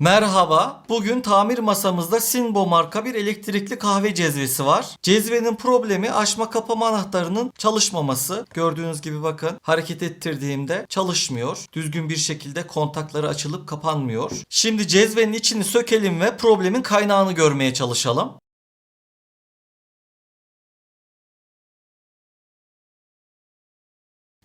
Merhaba. Bugün tamir masamızda Sinbo marka bir elektrikli kahve cezvesi var. Cezvenin problemi açma kapama anahtarının çalışmaması. Gördüğünüz gibi bakın hareket ettirdiğimde çalışmıyor. Düzgün bir şekilde kontakları açılıp kapanmıyor. Şimdi cezvenin içini sökelim ve problemin kaynağını görmeye çalışalım.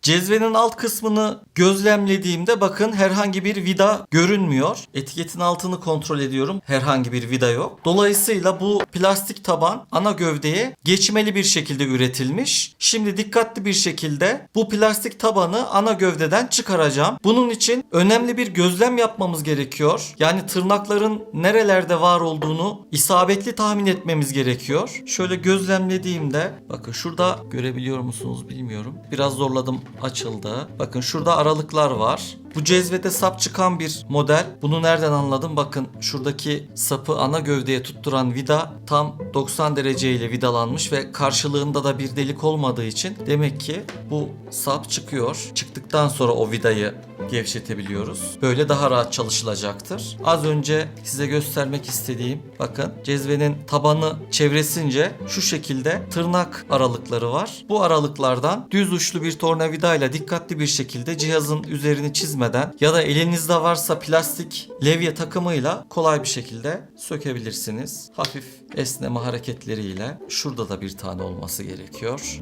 Cezvenin alt kısmını gözlemlediğimde bakın herhangi bir vida görünmüyor. Etiketin altını kontrol ediyorum. Herhangi bir vida yok. Dolayısıyla bu plastik taban ana gövdeye geçmeli bir şekilde üretilmiş. Şimdi dikkatli bir şekilde bu plastik tabanı ana gövdeden çıkaracağım. Bunun için önemli bir gözlem yapmamız gerekiyor. Yani tırnakların nerelerde var olduğunu isabetli tahmin etmemiz gerekiyor. Şöyle gözlemlediğimde bakın şurada görebiliyor musunuz bilmiyorum. Biraz zorladım açıldı. Bakın şurada aralıklar var. Bu cezvede sap çıkan bir model. Bunu nereden anladım? Bakın şuradaki sapı ana gövdeye tutturan vida tam 90 derece ile vidalanmış ve karşılığında da bir delik olmadığı için demek ki bu sap çıkıyor. Çıktıktan sonra o vidayı gevşetebiliyoruz. Böyle daha rahat çalışılacaktır. Az önce size göstermek istediğim bakın cezvenin tabanı çevresince şu şekilde tırnak aralıkları var. Bu aralıklardan düz uçlu bir tornavidayla dikkatli bir şekilde cihazın üzerini çizmeden ya da elinizde varsa plastik levye takımıyla kolay bir şekilde sökebilirsiniz. Hafif esneme hareketleriyle şurada da bir tane olması gerekiyor.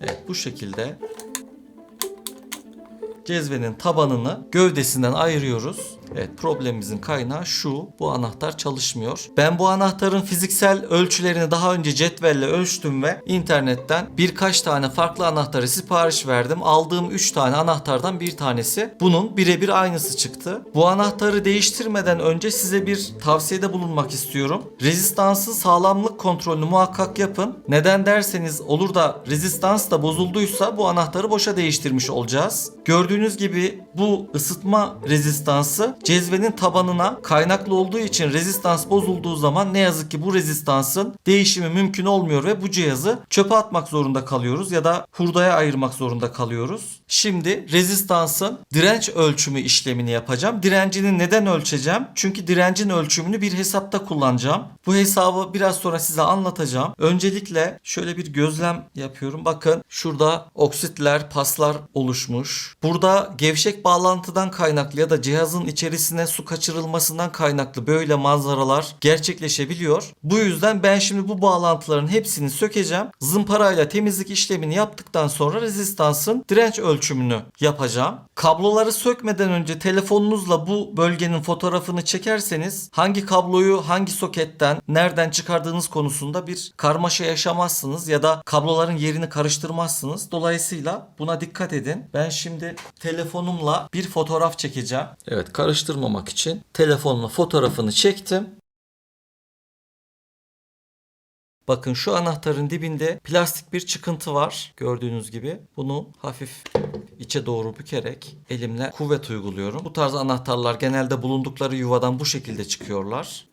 Evet bu şekilde cezvenin tabanını gövdesinden ayırıyoruz. Evet problemimizin kaynağı şu. Bu anahtar çalışmıyor. Ben bu anahtarın fiziksel ölçülerini daha önce cetvelle ölçtüm ve internetten birkaç tane farklı anahtarı sipariş verdim. Aldığım 3 tane anahtardan bir tanesi bunun birebir aynısı çıktı. Bu anahtarı değiştirmeden önce size bir tavsiyede bulunmak istiyorum. Rezistansın sağlamlık kontrolünü muhakkak yapın. Neden derseniz olur da rezistans da bozulduysa bu anahtarı boşa değiştirmiş olacağız. Gördüğünüz gibi bu ısıtma rezistansı cezvenin tabanına kaynaklı olduğu için rezistans bozulduğu zaman ne yazık ki bu rezistansın değişimi mümkün olmuyor ve bu cihazı çöpe atmak zorunda kalıyoruz ya da hurdaya ayırmak zorunda kalıyoruz. Şimdi rezistansın direnç ölçümü işlemini yapacağım. Direncini neden ölçeceğim? Çünkü direncin ölçümünü bir hesapta kullanacağım. Bu hesabı biraz sonra size anlatacağım. Öncelikle şöyle bir gözlem yapıyorum. Bakın şurada oksitler, paslar oluşmuş. Burada gevşek bağlantıdan kaynaklı ya da cihazın içerisine su kaçırılmasından kaynaklı böyle manzaralar gerçekleşebiliyor. Bu yüzden ben şimdi bu bağlantıların hepsini sökeceğim. Zımparayla temizlik işlemini yaptıktan sonra rezistansın direnç ölçümünü yapacağım. Kabloları sökmeden önce telefonunuzla bu bölgenin fotoğrafını çekerseniz hangi kabloyu hangi soketten nereden çıkardığınız konusunda bir karmaşa yaşamazsınız ya da kabloların yerini karıştırmazsınız. Dolayısıyla buna dikkat edin. Ben şimdi telefonumla bir fotoğraf çekeceğim. Evet karıştırmamak için telefonla fotoğrafını çektim. Bakın şu anahtarın dibinde plastik bir çıkıntı var. Gördüğünüz gibi. Bunu hafif içe doğru bükerek elimle kuvvet uyguluyorum. Bu tarz anahtarlar genelde bulundukları yuvadan bu şekilde çıkıyorlar.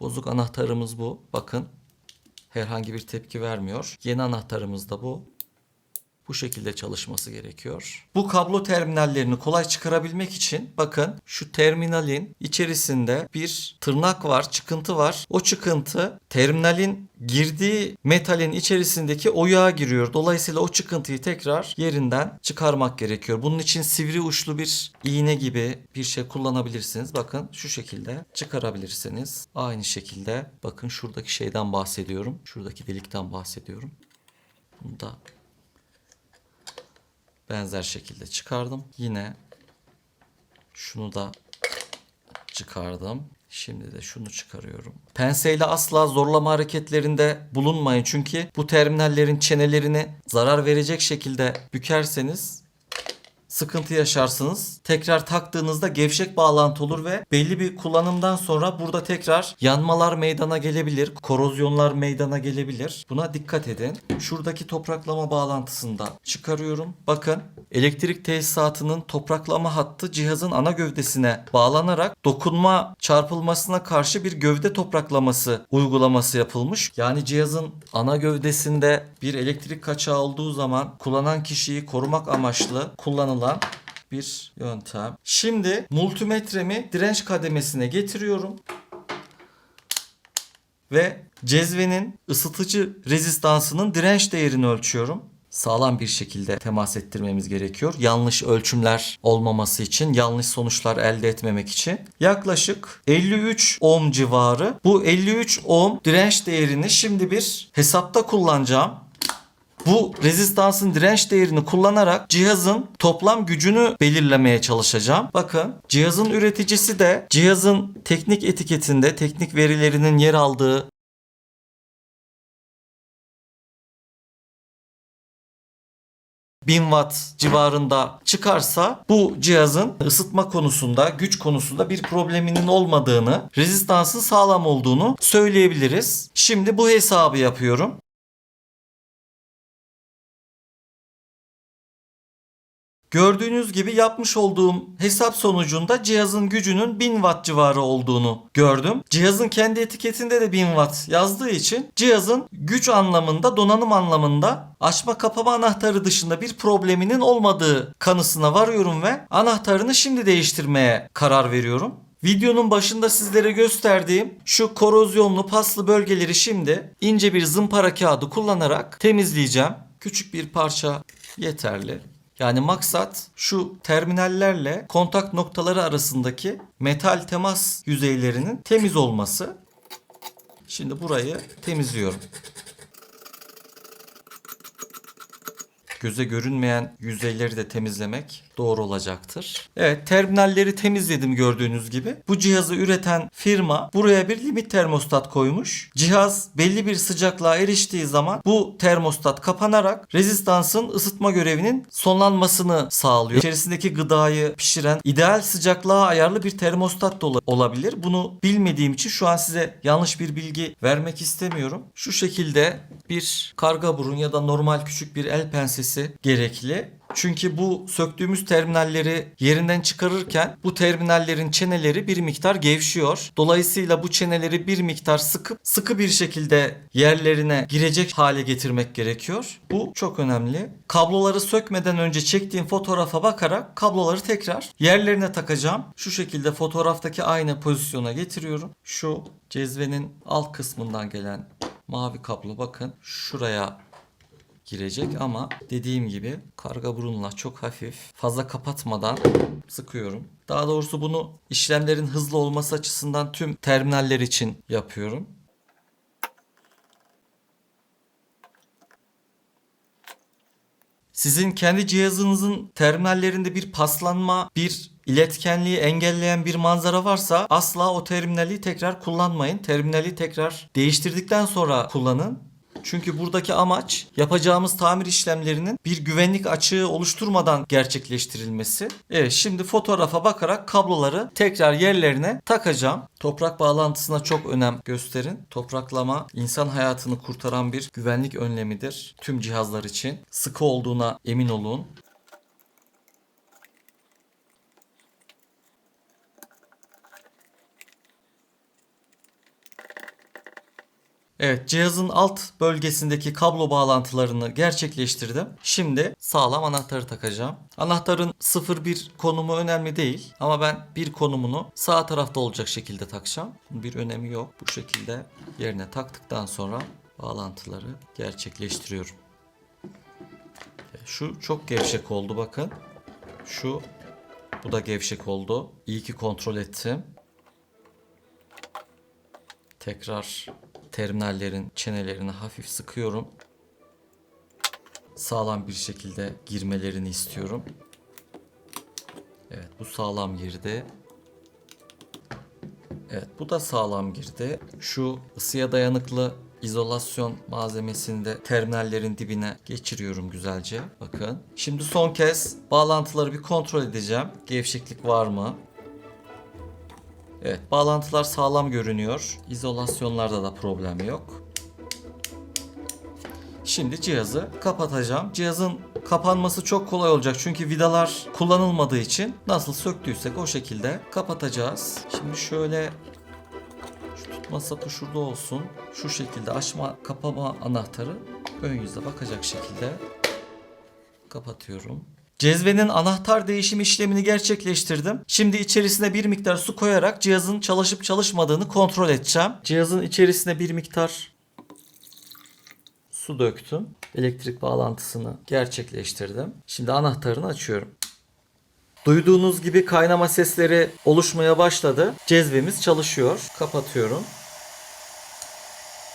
Bozuk anahtarımız bu. Bakın. Herhangi bir tepki vermiyor. Yeni anahtarımız da bu bu şekilde çalışması gerekiyor. Bu kablo terminallerini kolay çıkarabilmek için bakın şu terminalin içerisinde bir tırnak var, çıkıntı var. O çıkıntı terminalin girdiği metalin içerisindeki oyağa giriyor. Dolayısıyla o çıkıntıyı tekrar yerinden çıkarmak gerekiyor. Bunun için sivri uçlu bir iğne gibi bir şey kullanabilirsiniz. Bakın şu şekilde çıkarabilirsiniz. Aynı şekilde bakın şuradaki şeyden bahsediyorum. Şuradaki delikten bahsediyorum. Bunu da benzer şekilde çıkardım. Yine şunu da çıkardım. Şimdi de şunu çıkarıyorum. Penseyle asla zorlama hareketlerinde bulunmayın. Çünkü bu terminallerin çenelerini zarar verecek şekilde bükerseniz sıkıntı yaşarsınız. Tekrar taktığınızda gevşek bağlantı olur ve belli bir kullanımdan sonra burada tekrar yanmalar meydana gelebilir. Korozyonlar meydana gelebilir. Buna dikkat edin. Şuradaki topraklama bağlantısını da çıkarıyorum. Bakın elektrik tesisatının topraklama hattı cihazın ana gövdesine bağlanarak dokunma çarpılmasına karşı bir gövde topraklaması uygulaması yapılmış. Yani cihazın ana gövdesinde bir elektrik kaçağı olduğu zaman kullanan kişiyi korumak amaçlı kullanılan olan bir yöntem. Şimdi multimetremi direnç kademesine getiriyorum. Ve cezvenin ısıtıcı rezistansının direnç değerini ölçüyorum. Sağlam bir şekilde temas ettirmemiz gerekiyor. Yanlış ölçümler olmaması için, yanlış sonuçlar elde etmemek için. Yaklaşık 53 ohm civarı. Bu 53 ohm direnç değerini şimdi bir hesapta kullanacağım. Bu rezistansın direnç değerini kullanarak cihazın toplam gücünü belirlemeye çalışacağım. Bakın cihazın üreticisi de cihazın teknik etiketinde teknik verilerinin yer aldığı ...1000 watt civarında çıkarsa bu cihazın ısıtma konusunda, güç konusunda bir probleminin olmadığını, rezistansın sağlam olduğunu söyleyebiliriz. Şimdi bu hesabı yapıyorum. Gördüğünüz gibi yapmış olduğum hesap sonucunda cihazın gücünün 1000 watt civarı olduğunu gördüm. Cihazın kendi etiketinde de 1000 watt yazdığı için cihazın güç anlamında, donanım anlamında açma kapama anahtarı dışında bir probleminin olmadığı kanısına varıyorum ve anahtarını şimdi değiştirmeye karar veriyorum. Videonun başında sizlere gösterdiğim şu korozyonlu paslı bölgeleri şimdi ince bir zımpara kağıdı kullanarak temizleyeceğim. Küçük bir parça yeterli. Yani maksat şu terminallerle kontak noktaları arasındaki metal temas yüzeylerinin temiz olması. Şimdi burayı temizliyorum. Göze görünmeyen yüzeyleri de temizlemek doğru olacaktır. Evet terminalleri temizledim gördüğünüz gibi. Bu cihazı üreten firma buraya bir limit termostat koymuş. Cihaz belli bir sıcaklığa eriştiği zaman bu termostat kapanarak rezistansın ısıtma görevinin sonlanmasını sağlıyor. İçerisindeki gıdayı pişiren ideal sıcaklığa ayarlı bir termostat da ola- olabilir. Bunu bilmediğim için şu an size yanlış bir bilgi vermek istemiyorum. Şu şekilde bir karga burun ya da normal küçük bir el pensesi gerekli. Çünkü bu söktüğümüz terminalleri yerinden çıkarırken bu terminallerin çeneleri bir miktar gevşiyor. Dolayısıyla bu çeneleri bir miktar sıkıp sıkı bir şekilde yerlerine girecek hale getirmek gerekiyor. Bu çok önemli. Kabloları sökmeden önce çektiğim fotoğrafa bakarak kabloları tekrar yerlerine takacağım. Şu şekilde fotoğraftaki aynı pozisyona getiriyorum. Şu cezvenin alt kısmından gelen mavi kablo bakın şuraya girecek ama dediğim gibi karga burunla çok hafif fazla kapatmadan sıkıyorum. Daha doğrusu bunu işlemlerin hızlı olması açısından tüm terminaller için yapıyorum. Sizin kendi cihazınızın terminallerinde bir paslanma, bir iletkenliği engelleyen bir manzara varsa asla o terminali tekrar kullanmayın. Terminali tekrar değiştirdikten sonra kullanın. Çünkü buradaki amaç yapacağımız tamir işlemlerinin bir güvenlik açığı oluşturmadan gerçekleştirilmesi. Evet şimdi fotoğrafa bakarak kabloları tekrar yerlerine takacağım. Toprak bağlantısına çok önem gösterin. Topraklama insan hayatını kurtaran bir güvenlik önlemidir. Tüm cihazlar için sıkı olduğuna emin olun. Evet cihazın alt bölgesindeki kablo bağlantılarını gerçekleştirdim. Şimdi sağlam anahtarı takacağım. Anahtarın 0-1 konumu önemli değil ama ben bir konumunu sağ tarafta olacak şekilde takacağım. Bir önemi yok. Bu şekilde yerine taktıktan sonra bağlantıları gerçekleştiriyorum. Şu çok gevşek oldu bakın. Şu bu da gevşek oldu. İyi ki kontrol ettim. Tekrar terminallerin çenelerini hafif sıkıyorum. Sağlam bir şekilde girmelerini istiyorum. Evet bu sağlam girdi. Evet bu da sağlam girdi. Şu ısıya dayanıklı izolasyon malzemesini de terminallerin dibine geçiriyorum güzelce. Bakın. Şimdi son kez bağlantıları bir kontrol edeceğim. Gevşeklik var mı? Evet, bağlantılar sağlam görünüyor. İzolasyonlarda da problem yok. Şimdi cihazı kapatacağım. Cihazın kapanması çok kolay olacak çünkü vidalar kullanılmadığı için nasıl söktüysek o şekilde kapatacağız. Şimdi şöyle şu tutma sapı şurada olsun. Şu şekilde açma kapama anahtarı ön yüze bakacak şekilde kapatıyorum. Cezvenin anahtar değişim işlemini gerçekleştirdim. Şimdi içerisine bir miktar su koyarak cihazın çalışıp çalışmadığını kontrol edeceğim. Cihazın içerisine bir miktar su döktüm. Elektrik bağlantısını gerçekleştirdim. Şimdi anahtarını açıyorum. Duyduğunuz gibi kaynama sesleri oluşmaya başladı. Cezvemiz çalışıyor. Kapatıyorum.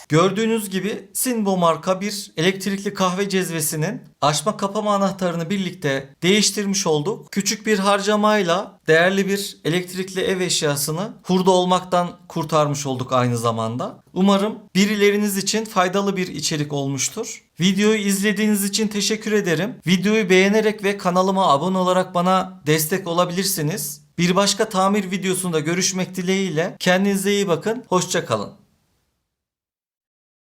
Gördüğünüz gibi Sinbo marka bir elektrikli kahve cezvesinin açma kapama anahtarını birlikte değiştirmiş olduk. Küçük bir harcamayla değerli bir elektrikli ev eşyasını hurda olmaktan kurtarmış olduk aynı zamanda. Umarım birileriniz için faydalı bir içerik olmuştur. Videoyu izlediğiniz için teşekkür ederim. Videoyu beğenerek ve kanalıma abone olarak bana destek olabilirsiniz. Bir başka tamir videosunda görüşmek dileğiyle kendinize iyi bakın. Hoşçakalın.